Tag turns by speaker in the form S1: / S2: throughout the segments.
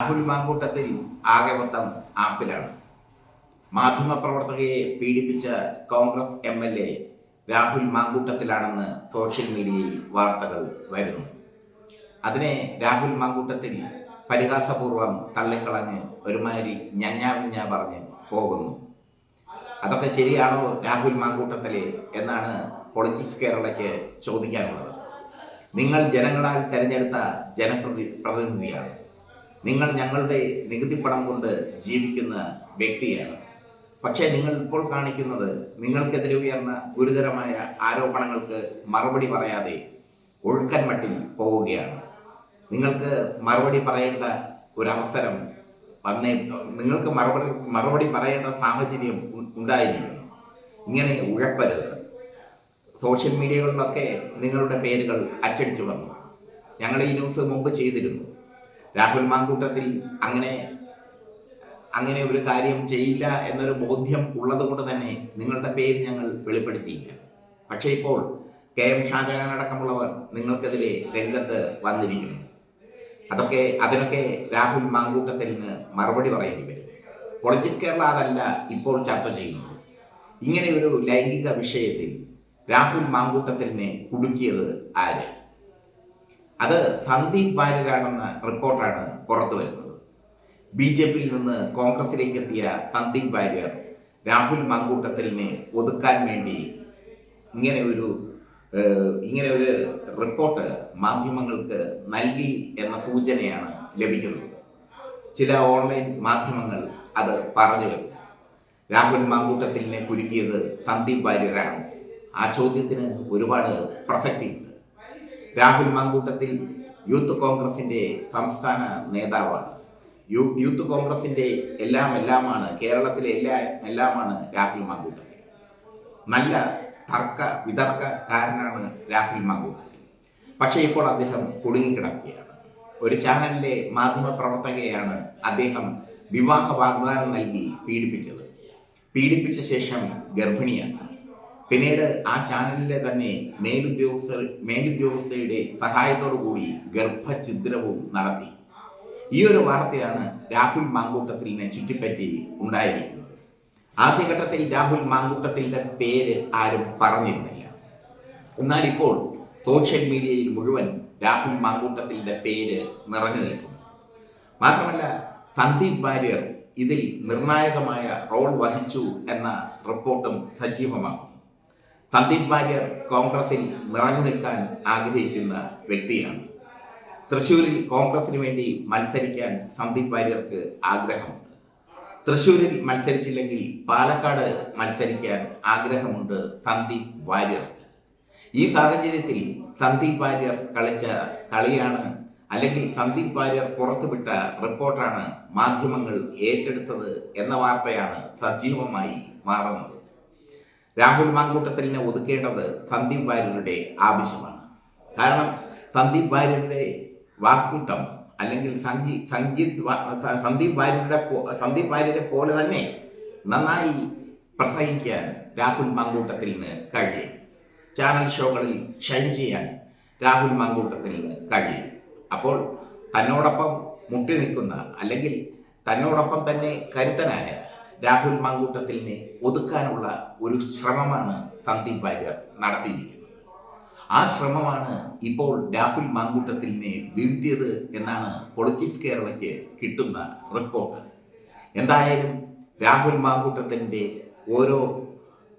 S1: രാഹുൽ മാങ്കൂട്ടത്തിൽ ആകെ മൊത്തം ആപ്പിലാണ്. മാധ്യമപ്രവർത്തകയെ പീഡിപ്പിച്ച Congress M L A Rahul മാങ്കൂട്ടത്തിലാണെന്ന് social മീഡിയയിൽ വാർത്തകൾ വരുന്നു. അതിനെ രാഹുൽ മാങ്കൂട്ടത്തിൽ പരിഹാസപൂർവം തള്ളിക്കളഞ്ഞ് ഒരുമാതിരി ഞഞ്ഞാവിഞ്ഞ പറഞ്ഞ് പോകുന്നു. അതൊക്കെ ശരിയാണോ രാഹുൽ മാങ്കൂട്ടത്തിലെ എന്നാണ് പൊളിറ്റിക്സ് കേരളയ്ക്ക് ചോദിക്കാനുള്ളത്. നിങ്ങൾ ജനങ്ങളാൽ തിരഞ്ഞെടുത്ത ജനപ്രതി പ്രതിനിധിയാണ്. നിങ്ങൾ ഞങ്ങളുടെ നികുതി പണം കൊണ്ട് ജീവിക്കുന്ന വ്യക്തിയാണ്. പക്ഷേ നിങ്ങൾ ഇപ്പോൾ കാണിക്കുന്നത് നിങ്ങൾക്കെതിരെ ഉയർന്ന ഗുരുതരമായ ആരോപണങ്ങൾക്ക് മറുപടി പറയാതെ ഒഴുക്കൻ മട്ടിൽ പോവുകയാണ്. നിങ്ങൾക്ക് മറുപടി പറയേണ്ട ഒരവസരം വന്നേ നിങ്ങൾക്ക് മറുപടി മറുപടി പറയേണ്ട സാഹചര്യം ഉണ്ടായിരിക്കുന്നു. ഇങ്ങനെ ഉഴപ്പരുത്. സോഷ്യൽ മീഡിയകളിലൊക്കെ നിങ്ങളുടെ പേരുകൾ അച്ചടിച്ചു വന്നു. ഞങ്ങൾ ഈ ന്യൂസ് മുമ്പ് ചെയ്തിരുന്നു. രാഹുൽ മാങ്കൂട്ടത്തിൽ അങ്ങനെ അങ്ങനെ ഒരു കാര്യം ചെയ്യില്ല എന്നൊരു ബോധ്യം ഉള്ളത് കൊണ്ട് തന്നെ നിങ്ങളുടെ പേര് ഞങ്ങൾ വെളിപ്പെടുത്തിയില്ല. പക്ഷേ ഇപ്പോൾ കെ എം ഷാജഹാൻ അടക്കമുള്ളവർ നിങ്ങൾക്കെതിരെ രംഗത്ത് വന്നിരിക്കുന്നു. അതൊക്കെ അതിനൊക്കെ രാഹുൽ മാങ്കൂട്ടത്തിന് മറുപടി പറയേണ്ടി വരും. പൊളിറ്റിക്സ് കേരള അതല്ല ഇപ്പോൾ ചർച്ച ചെയ്യുന്നത്. ഇങ്ങനെ ഒരു ലൈംഗിക വിഷയത്തിൽ രാഹുൽ മാങ്കൂട്ടത്തിനെ കുടുക്കിയത് ആര്? അത് സന്ദീപ് വാര്യരാണെന്ന റിപ്പോർട്ടാണ് പുറത്തു വരുന്നത്. ബി ജെ പിയിൽ നിന്ന് കോൺഗ്രസിലേക്ക് എത്തിയ സന്ദീപ് വാര്യർ രാഹുൽ മങ്കൂട്ടത്തിലിനെ ഒതുക്കാൻ വേണ്ടി ഇങ്ങനെ ഒരു ഇങ്ങനെ ഒരു റിപ്പോർട്ട് മാധ്യമങ്ങൾക്ക് നൽകി എന്ന സൂചനയാണ് ലഭിക്കുന്നത്. ചില ഓൺലൈൻ മാധ്യമങ്ങൾ അത് പറഞ്ഞു കഴിഞ്ഞു രാഹുൽ മങ്കൂട്ടത്തിലിനെ കുരുക്കിയത് സന്ദീപ് വാര്യരാണ്. ആ ചോദ്യത്തിന് ഒരുപാട് പ്രസക്തിയുണ്ട്. രാഹുൽ മാങ്കൂട്ടത്തിൽ യൂത്ത് കോൺഗ്രസിന്റെ സംസ്ഥാന നേതാവാണ്. യൂ യൂത്ത് കോൺഗ്രസിന്റെ എല്ലാം എല്ലാമാണ് കേരളത്തിലെ എല്ലാ എല്ലാമാണ് രാഹുൽ മാങ്കൂട്ടത്തിൽ. നല്ല തർക്ക വിതർക്കക്കാരനാണ് രാഹുൽ മാങ്കൂട്ടത്തിൽ. പക്ഷേ ഇപ്പോൾ അദ്ദേഹം കുടുങ്ങിക്കിടക്കുകയാണ്. ഒരു ചാനലിലെ മാധ്യമപ്രവർത്തകയാണ് അദ്ദേഹം വിവാഹ വാഗ്ദാനം നൽകി പീഡിപ്പിച്ചത്. പീഡിപ്പിച്ച ശേഷം ഗർഭിണിയാക്കി പിന്നീട് ആ ചാനലിലെ തന്നെ മേലുദ്യോഗസ്ഥർ മേലുദ്യോഗസ്ഥയുടെ കൂടി ഗർഭഛിദ്രവും നടത്തി. ഈ ഒരു വാർത്തയാണ് രാഹുൽ മാങ്കൂട്ടത്തിലിനെ ചുറ്റിപ്പറ്റി ഉണ്ടായിരിക്കുന്നത്. ആദ്യഘട്ടത്തിൽ രാഹുൽ മാങ്കൂട്ടത്തിലിന്റെ പേര് ആരും പറഞ്ഞിരുന്നില്ല. എന്നാൽ ഇപ്പോൾ സോഷ്യൽ മീഡിയയിൽ മുഴുവൻ രാഹുൽ മാങ്കൂട്ടത്തിലിന്റെ പേര് നിറഞ്ഞു നിൽക്കുന്നു. മാത്രമല്ല സന്ദീപ് വാര്യർ ഇതിൽ നിർണായകമായ റോൾ വഹിച്ചു എന്ന റിപ്പോർട്ടും സജീവമാക്കുന്നു. സന്ദീപ് വാര്യർ കോൺഗ്രസിൽ നിറഞ്ഞു നിൽക്കാൻ ആഗ്രഹിക്കുന്ന വ്യക്തിയാണ്. തൃശൂരിൽ കോൺഗ്രസിന് വേണ്ടി മത്സരിക്കാൻ സന്ദീപ് വാര്യർക്ക് ആഗ്രഹമുണ്ട്. തൃശൂരിൽ മത്സരിച്ചില്ലെങ്കിൽ പാലക്കാട് മത്സരിക്കാൻ ആഗ്രഹമുണ്ട് സന്ദീപ് വാര്യർക്ക്. ഈ സാഹചര്യത്തിൽ സന്ദീപ് വാര്യർ കളിച്ച കളിയാണ് അല്ലെങ്കിൽ സന്ദീപ് വാര്യർ പുറത്തുവിട്ട റിപ്പോർട്ടാണ് മാധ്യമങ്ങൾ ഏറ്റെടുത്തത് എന്ന വാർത്തയാണ് സജീവമായി മാറുന്നത്. രാഹുൽ മാങ്കൂട്ടത്തിലിനെ ഒതുക്കേണ്ടത് സന്ദീപ് വാര്യരുടെ ആവശ്യമാണ്. കാരണം സന്ദീപ് വാര്യരുടെ വാഗ്മിത്വം അല്ലെങ്കിൽ സംഗീ സംഗീത് സന്ദീപ് വാര്യരുടെ സന്ദീപ് വാര്യരെ പോലെ തന്നെ നന്നായി പ്രസംഗിക്കാൻ രാഹുൽ മാങ്കൂട്ടത്തിന് കഴിയും. ചാനൽ ഷോകളിൽ ഷൈൻ ചെയ്യാൻ രാഹുൽ മാങ്കൂട്ടത്തിന് കഴിയും. അപ്പോൾ തന്നോടൊപ്പം മുട്ടി നിൽക്കുന്ന അല്ലെങ്കിൽ തന്നോടൊപ്പം തന്നെ കരുത്തനായ രാഹുൽ മങ്കൂട്ടത്തിലിനെ ഒതുക്കാനുള്ള ഒരു ശ്രമമാണ് സന്ദീപ് വാര്യർ നടത്തിയിരിക്കുന്നത്. ആ ശ്രമമാണ് ഇപ്പോൾ രാഹുൽ മങ്കൂട്ടത്തിലിനെ വീഴ്ത്തിയത് എന്നാണ് പൊളിറ്റിക്സ് കേരളയ്ക്ക് കിട്ടുന്ന റിപ്പോർട്ട്. എന്തായാലും രാഹുൽ മാങ്കൂട്ടത്തിന്റെ ഓരോ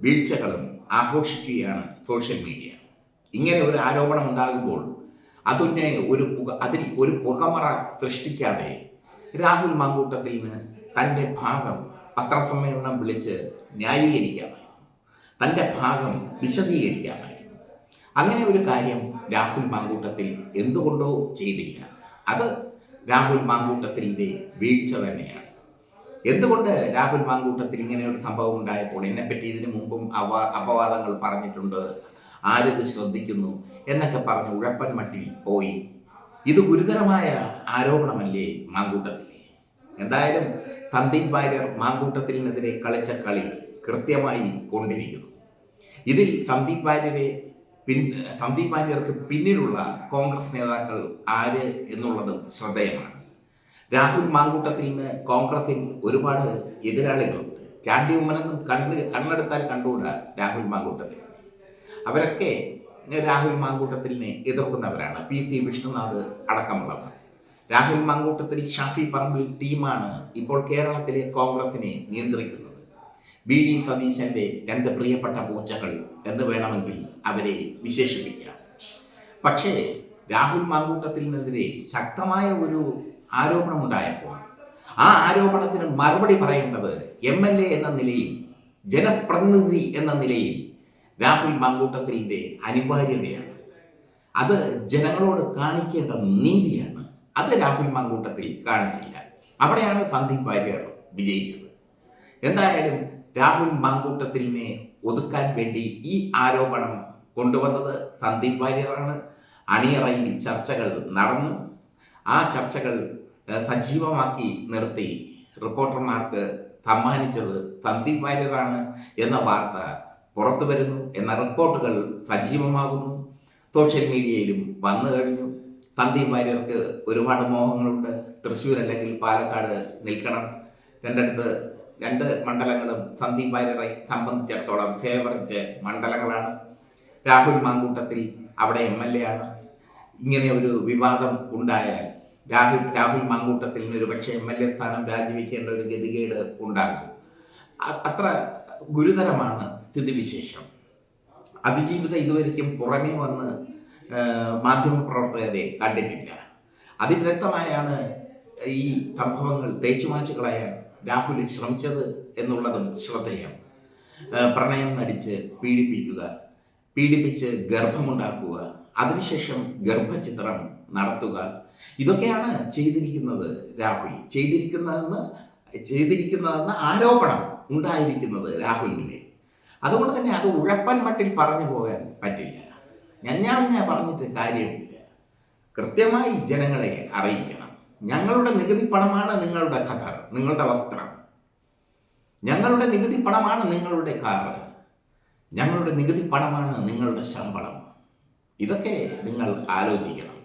S1: വീഴ്ചകളും ആഘോഷിക്കുകയാണ് സോഷ്യൽ മീഡിയ. ഇങ്ങനെ ഒരു ആരോപണം ഉണ്ടാകുമ്പോൾ അതിനെ ഒരു പുക അതിൽ ഒരു പുകമറ സൃഷ്ടിക്കാതെ രാഹുൽ മാങ്കൂട്ടത്തിന് തന്റെ ഭാഗം പത്രസമ്മേളനം വിളിച്ച് ന്യായീകരിക്കാമായിരുന്നു. തന്റെ ഭാഗം വിശദീകരിക്കാമായിരുന്നു. അങ്ങനെ ഒരു കാര്യം രാഹുൽ മാങ്കൂട്ടത്തിൽ എന്തുകൊണ്ടോ ചെയ്തില്ല. അത് രാഹുൽ മാങ്കൂട്ടത്തിന്റെ വീഴ്ച തന്നെയാണ്. എന്തുകൊണ്ട് രാഹുൽ മാങ്കൂട്ടത്തിൽ ഇങ്ങനെ ഒരു സംഭവം ഉണ്ടായപ്പോൾ എന്നെപ്പറ്റി ഇതിനു മുമ്പും അപവാദങ്ങൾ പറഞ്ഞിട്ടുണ്ട്? ആരിത് ശ്രദ്ധിക്കുന്നു? എന്നൊക്കെ പറഞ്ഞ് ഉഴപ്പൻ മട്ടിൽ പോയി. ഇത് ഗുരുതരമായ ആരോപണമല്ലേ മാങ്കൂട്ടത്തിലെ? എന്തായാലും സന്ദീപ് വാര്യർ മാങ്കൂട്ടത്തിനെതിരെ കളിച്ച കളി കൃത്യമായി കൊണ്ടിരിക്കുന്നു. ഇതിൽ സന്ദീപ് വാര്യരെ പിൻ സന്ദീപ് വാര്യർക്ക് പിന്നിലുള്ള കോൺഗ്രസ് നേതാക്കൾ ആര് എന്നുള്ളതും ശ്രദ്ധേയമാണ്. രാഹുൽ മാങ്കൂട്ടത്തിന് കോൺഗ്രസിൽ ഒരുപാട് എതിരാളികളുണ്ട്. ചാണ്ടി ഉമ്മനെന്നും കണ്ണ് കണ്ണെടുത്താൽ കണ്ടുകൂടാ രാഹുൽ മാങ്കൂട്ടത്തിൽ. അവരൊക്കെ രാഹുൽ മാങ്കൂട്ടത്തിനെ എതിർക്കുന്നവരാണ്. പി സി വിഷ്ണുനാഥ് അടക്കമുള്ളവർ. രാഹുൽ മങ്കൂട്ടത്തിൽ ഷാഫി പറമ്പിൽ ടീമാണ് ഇപ്പോൾ കേരളത്തിലെ കോൺഗ്രസിനെ നിയന്ത്രിക്കുന്നത്. ബി ഡി സതീശന്റെ രണ്ട് പ്രിയപ്പെട്ട പൂച്ചകൾ എന്ന് വേണമെങ്കിൽ അവരെ വിശേഷിപ്പിക്കാം. പക്ഷേ രാഹുൽ മാങ്കൂട്ടത്തിനെതിരെ ശക്തമായ ഒരു ആരോപണമുണ്ടായപ്പോൾ ആ ആരോപണത്തിന് മറുപടി പറയേണ്ടത് എം എൽ എ എന്ന നിലയിൽ ജനപ്രതിനിധി എന്ന നിലയിൽ രാഹുൽ മാങ്കൂട്ടത്തിന്റെ അനിവാര്യതയാണ്. അത് ജനങ്ങളോട് കാണിക്കേണ്ട നീതിയാണ്. അത് രാഹുൽ മങ്കൂട്ടത്തിൽ കാണിച്ചില്ല. അവിടെയാണ് സന്ദീപ് വാര്യർ വിജയിച്ചത്. എന്തായാലും രാഹുൽ മാങ്കൂട്ടത്തിലിനെ ഒതുക്കാൻ വേണ്ടി ഈ ആരോപണം കൊണ്ടുവന്നത് സന്ദീപ് വാര്യറാണ് അണിയറയിൽ ചർച്ചകൾ നടന്നു. ആ ചർച്ചകൾ സജീവമാക്കി നിർത്തി. റിപ്പോർട്ടർമാർക്ക് സമ്മാനിച്ചത് സന്ദീപ് വാര്യറാണ് എന്ന വാർത്ത പുറത്തു വരുന്നു എന്ന റിപ്പോർട്ടുകൾ സജീവമാകുന്നു. സോഷ്യൽ മീഡിയയിലും വന്നു കഴിഞ്ഞു. സന്ദീപ് വാര്യർക്ക് ഒരുപാട് മോഹങ്ങളുണ്ട്. തൃശ്ശൂർ അല്ലെങ്കിൽ പാലക്കാട് നിൽക്കണം. രണ്ടിടത്ത് രണ്ട് മണ്ഡലങ്ങളും സന്ദീപ് ഭാര്യരെ സംബന്ധിച്ചിടത്തോളം ഫേവറിറ്റ് മണ്ഡലങ്ങളാണ്. രാഹുൽ മാങ്കൂട്ടത്തിൽ അവിടെ എം എൽ എ ആണ്. ഇങ്ങനെ ഒരു വിവാദം ഉണ്ടായാൽ രാഹുൽ രാഹുൽ മാങ്കൂട്ടത്തിൽ ഒരു പക്ഷേ എം എൽ എ സ്ഥാനം രാജിവെക്കേണ്ട ഒരു ഗതികേട് ഉണ്ടാകും. അത്ര ഗുരുതരമാണ് സ്ഥിതിവിശേഷം. അതിജീവിത ഇതുവരെയും പുറമേ വന്ന് മാധ്യമപ്രവർത്തകരെ കണ്ടിട്ടില്ല. അതിവ്യക്തമായാണ് ഈ സംഭവങ്ങൾ തേച്ചുമാച്ചു കളയാൻ രാഹുൽ ശ്രമിച്ചത് എന്നുള്ളതും ശ്രദ്ധേയം. പ്രണയം നടിച്ച് പീഡിപ്പിക്കുക പീഡിപ്പിച്ച് ഗർഭമുണ്ടാക്കുക അതിനുശേഷം ഗർഭചിത്രം നടത്തുക ഇതൊക്കെയാണ് ചെയ്തിരിക്കുന്നത് രാഹുൽ. ചെയ്തിരിക്കുന്നതെന്ന് ചെയ്തിരിക്കുന്നതെന്ന് ആരോപണം ഉണ്ടായിരിക്കുന്നത് രാഹുലിനെ. അതുകൊണ്ട് തന്നെ അത് ഉഴപ്പൻ മട്ടിൽ പറഞ്ഞു പോകാൻ പറ്റില്ല. ഞാൻ പറഞ്ഞിട്ട് കാര്യമില്ല. കൃത്യമായി ജനങ്ങളെ അറിയിക്കണം. ഞങ്ങളുടെ നികുതി പണമാണ് നിങ്ങളുടെ കഥ നിങ്ങളുടെ വസ്ത്രം. ഞങ്ങളുടെ നികുതി പണമാണ് നിങ്ങളുടെ കാറ് ഞങ്ങളുടെ നികുതി പണമാണ് നിങ്ങളുടെ ശമ്പളം. ഇതൊക്കെ നിങ്ങൾ ആലോചിക്കണം.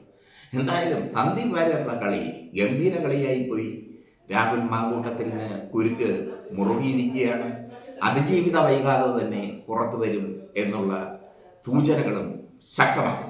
S1: എന്തായാലും സന്ദീപ് വാര്യരുടെ കളി ഗംഭീര കളിയായി പോയി രാഹുൽ മാങ്കൂട്ടത്തിന് കുരുക്ക് മുറുകിയിരിക്കുകയാണ്. അതിജീവിത വൈകാതെ തന്നെ പുറത്തു വരും എന്നുള്ള സൂചനകളും சக்கரம்